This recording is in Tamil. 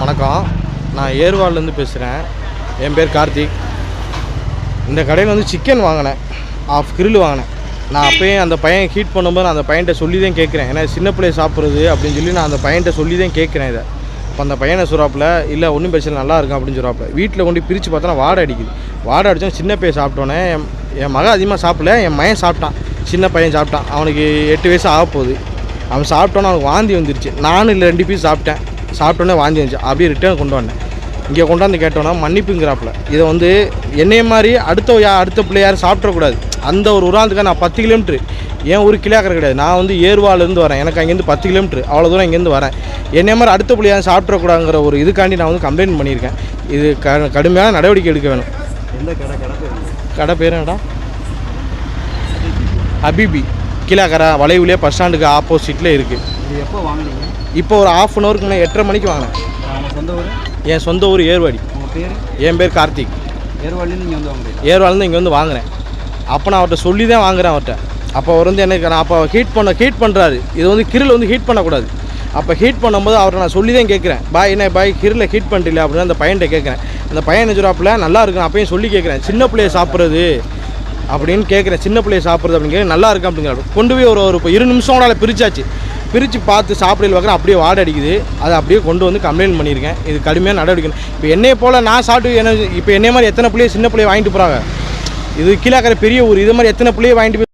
வணக்கம். நான் ஏர்வாள்லேருந்து பேசுகிறேன் என் பேர் கார்த்திக். இந்த கடையில் வந்து சிக்கன் வாங்கினேன். ஆஃப் கிரில் வாங்கினேன். நான் அப்போயும் அந்த பையன் ஹீட் பண்ணும்போது நான் அந்த பையன்கிட்ட சொல்லி தான் கேட்குறேன். ஏன்னா சின்ன பிள்ளை சாப்பிட்றது அப்படின்னு சொல்லி நான் அந்த பையன்கிட்ட சொல்லி தான் கேட்குறேன் இதை. இப்போ அந்த பையனை சொல்கிறாப்புல இல்லை ஒன்றும் பிரச்சனை நல்லா இருக்கும் அப்படின்னு சொல்கிறாப்புல வீட்டில் கொண்டு பிரித்து பார்த்தோன்னா வாடை அடிக்குது. வாடை அடித்தா சின்ன பையன் சாப்பிட்டோன்னே என் என் மகன் அதிகமாக சாப்பிடல என் மையன் சாப்பிட்டான். சின்ன பையன் சாப்பிட்டான். அவனுக்கு எட்டு வயசு ஆக போகுது அவன் சாப்பிட்டோன்னே அவனுக்கு வாந்தி வந்துருச்சு. நானும் இல்லை ரெண்டு பீஸ் சாப்பிட்டேன். சாப்பிட்டோன்னே வாந்தி வந்துச்சு. அப்படியே ரிட்டர்ன் கொண்டு வந்தேன். இங்கே கொண்டாந்து கேட்டோன்னா மன்னிப்புங்கிறாப்புல. இதை வந்து என்னைய மாதிரி அடுத்த யா அடுத்த பிள்ளை யாரும் சாப்பிட்றக்கூடாது அந்த ஒரு உதாரணத்துக்காக நான் பத்து கிலோமீட்ரு ஏன் ஒரு கிலோக்கரை கிடையாது. நான் வந்து ஏர்வாலேருந்து வரேன். எனக்கு அங்கேருந்து பத்து கிலோமீட்ரு அவ்வளோ தூரம் இங்கேருந்து வரேன். என்னைய மாதிரி அடுத்த பிள்ளை யாரும் சாப்பிட்றக்கூடாதுங்கிற ஒரு இதுக்காண்டி நான் வந்து கம்ப்ளைண்ட் பண்ணியிருக்கேன். இது க கடுமையான நடவடிக்கை எடுக்க வேணும். எந்த கடை கடை பேர் கடை பேர் என்னடா? ஹபீபி. கீழாக்கரை வளைவுலேயே பஸ் ஸ்டாண்டுக்கு ஆப்போசிட்டில் இருக்குது இது எப்போ வாங்குனீங்க? இப்போ ஒரு ஆஃப் அன் ஹவருக்கு எட்டரை மணிக்கு வாங்கினேன். உங்கள் சொந்த ஊர்? என் சொந்த ஊர் ஏர்வாடி. உங்கள் பேர்? என் பேர் கார்த்திக். ஏர்வாடிலேருந்து நீங்கள் வந்து வாங்குறீங்க? இங்கே வந்து வாங்குறேன். அப்போ நான் அவர்கிட்ட சொல்லி தான் வாங்குறேன் அவர்கிட்ட. அப்போ அவர் வந்து எனக்கு நான் அப்போ ஹீட் பண்ண ஹீட் பண்ணுறாரு இது வந்து கிரில் வந்து ஹீட் பண்ணக்கூடாது. அப்போ ஹீட் பண்ணும்போது அவரை நான் சொல்லி தான் கேட்குறேன். பாய் என்ன பாய் கிரில் ஹீட் பண்ணிட்டீங்களா அப்படின்னு அந்த பையன்கிட்ட கேட்குறேன். அந்த பையன் நிஜராப்பில் நல்லா இருக்கு. நான் அப்பயும் சொல்லி கேட்குறேன். சின்ன பிள்ளைய சாப்பிட்றது? அப்படின்னு கேட்குறேன். சின்ன பிள்ளைய சாப்பிட்றது? அப்படின்னு கேட்க நல்லா இருக்கு அப்படிங்கிற கொண்டு போய் ஒரு ஒரு இப்போ இரு நிமிஷம் கூட பிரிச்சாச்சு. பிரித்து பார்த்து சாப்பிடல பார்க்குறேன் அப்படியே வாடை அடிக்குது. அதை அப்படியே கொண்டு வந்து கம்ப்ளைண்ட் பண்ணியிருக்கேன். இது கடுமையாக நடவடிக்கை. இப்போ என்னையை போல் நான் சாப்பிட்டு என்ன இப்போ என்னைய மாதிரி எத்தனை பிள்ளைய சின்ன பிள்ளைய வாங்கிட்டு போகிறாங்க இது கீழாக்கிற பெரிய ஊர் இது மாதிரி எத்தனை பிள்ளைய வாங்கிட்டு போய்